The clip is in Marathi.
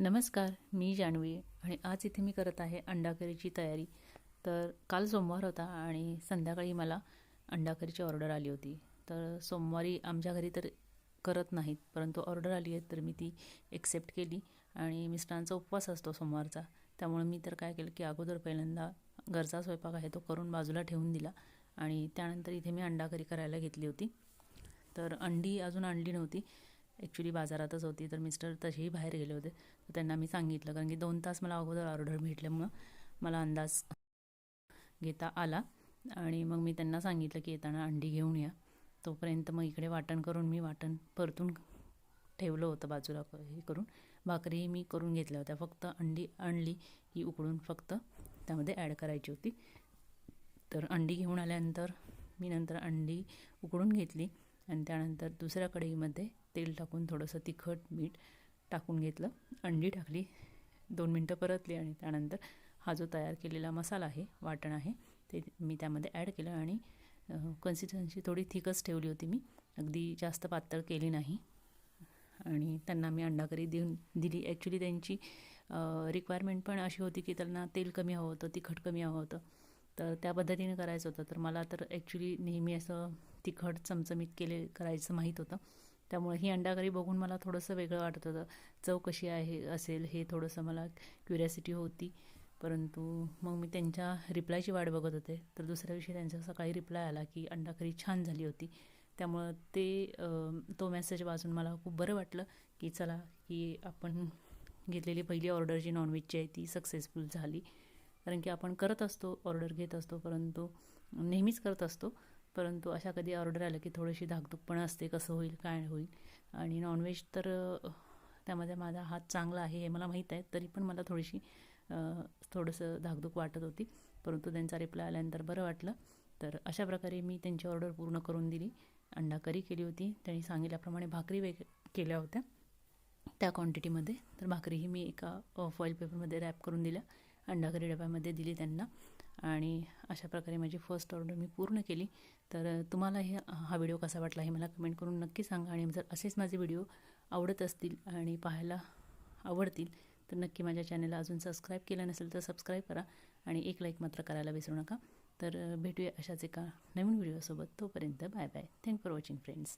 नमस्कार मी जान्हवी आणि आज इथे मी करत आहे अंडाकरीची तयारी. तर काल सोमवार होता आणि संध्याकाळी मला अंडाकरीची ऑर्डर आली होती. तर सोमवारी आमच्या घरी तर करत नाहीत परंतु ऑर्डर आली आहे तर मी ती एक्सेप्ट केली आणि मिस्टरांचा उपवास असतो सोमवारचा. त्यामुळे मी तर काय केलं की अगोदर पहिल्यांदा घरचा स्वयंपाक आहे तो करून बाजूला ठेवून दिला आणि त्यानंतर इथे मी अंडाकरी करायला घेतली होती. तर अंडी अजून आणली नव्हती. ॲक्च्युली बाजारातच होती तर मिस्टर तसेही बाहेर गेले होते. तर त्यांना मी सांगितलं कारण की दोन तास मला अगोदर ऑर्डर भेटल्यामुळं मला अंदाज घेता आला. आणि मग मी त्यांना सांगितलं की येताना अंडी घेऊन या. तोपर्यंत मग इकडे वाटण करून मी वाटण परतून ठेवलं होतं बाजूला हे करून. भाकरीही मी करून घेतल्या होत्या. फक्त अंडी आणली ही उकडून फक्त त्यामध्ये ॲड करायची होती. तर अंडी घेऊन आल्यानंतर मी नंतर अंडी उकडून घेतली. आणि त्यानंतर दुसऱ्या कढईमध्ये तेल टाकून थोडंसं तिखट मीठ टाकून घेतलं. अंडी टाकली. दोन मिनटं परतली आणि त्यानंतर हा जो तयार केलेला मसाला आहे वाटण आहे ते मी त्यामध्ये ॲड केलं आणि कन्सिस्टन्सी थोडी थिकच ठेवली होती मी. अगदी जास्त पातळ केली नाही. आणि त्यांना मी अंडाकरी देऊन दिली. ॲक्च्युली त्यांची रिक्वायरमेंट पण अशी होती की त्यांना तेल कमी हवं होतं तिखट कमी हवं होतं. तर त्या पद्धतीने करायचं होतं. तर मला तर ॲक्च्युली नेहमी असं तिखट चमचमीत केले करायचं माहीत होतं. त्यामुळे ही अंडाकरी बघून मला थोडंसं वेगळं वाटत होतं. चव कशी आहे असेल हे थोडंसं मला क्युरियासिटी होती. परंतु मग मी त्यांच्या रिप्लायची वाट बघत होते. तर दुसऱ्या दिवशी त्यांचा सकाळी रिप्लाय आला की अंडाकरी छान झाली होती. त्यामुळं ते तो मेसेज वाचून मला खूप बरं वाटलं की चला की आपण घेतलेली पहिली ऑर्डर जी नॉनव्हेजची आहे ती सक्सेसफुल झाली. कारण की आपण करत असतो ऑर्डर घेत असतो परंतु नेहमीच करत असतो. परंतु अशा कधी ऑर्डर आलं की थोडीशी धाकधूक पण असते कसं होईल काय होईल. आणि नॉनव्हेज तर त्यामध्ये माझा हात चांगला आहे हे मला माहीत आहे तरी पण मला थोडीशी थोडंसं धाकधूक वाटत होती. परंतु त्यांचा रिप्लाय आल्यानंतर बरं वाटलं. तर अशा प्रकारे मी त्यांची ऑर्डर पूर्ण करून दिली. अंडा करी केली होती. त्यांनी सांगितल्याप्रमाणे भाकरी वेग केल्या होत्या. त्या क्वांटिटीमध्ये तर भाकरीही मी एका फॉईल पेपरमध्ये रॅप करून दिल्या. अंडाकरी डब्यामध्ये दिली त्यांना. आणि अशा प्रकारे माझी फर्स्ट ऑर्डर मी पूर्ण केली. तर तुम्हाला हे हा व्हिडिओ कसा वाटला हे मला कमेंट करून नक्की सांगा. आणि जर असेच माझे व्हिडिओ आवडत असतील आणि पाहायला आवडतील तर नक्की माझ्या चॅनलला अजून सबस्क्राईब केलं नसेल तर सबस्क्राईब करा. आणि एक लाईक मात्र करायला विसरू नका. तर भेटूया अशाच एका नवीन व्हिडिओसोबत तोपर्यंत bye bye thank for watching friends